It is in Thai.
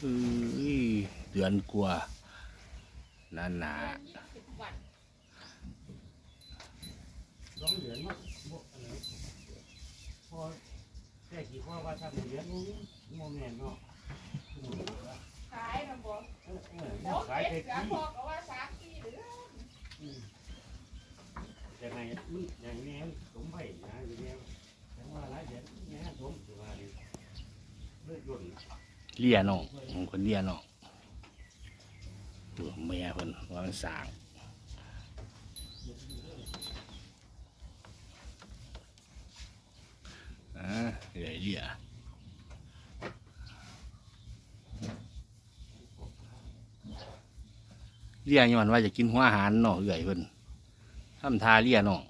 เอ้ยเดือนกว่าหนาหนาสองเดือนเนาะบ่อะไรพอแต่กี่พ่อว่าทำเดือนนู้นโมเมนต์เนาะขายนะบอกเออเออโอ้ขายเก็แต่บแล้วที่พอก็ว่าสามสี่เดือนแต่ไหนมันอย่างนี้สมไปนะอย่างนี้แต่ว่าหลายเดือนเนี่ยสมถือว่านี่เลือดหย่น เลี้ยน้องผมคนเลี้ยน้องดูเมียเพิ่นว่ามันสางอ่าเลียเลี้ยเลียย้อนว่าจะกินหัวอาหารเนาะเอื่อยเพิ่นทำทาเลี้ยน้อง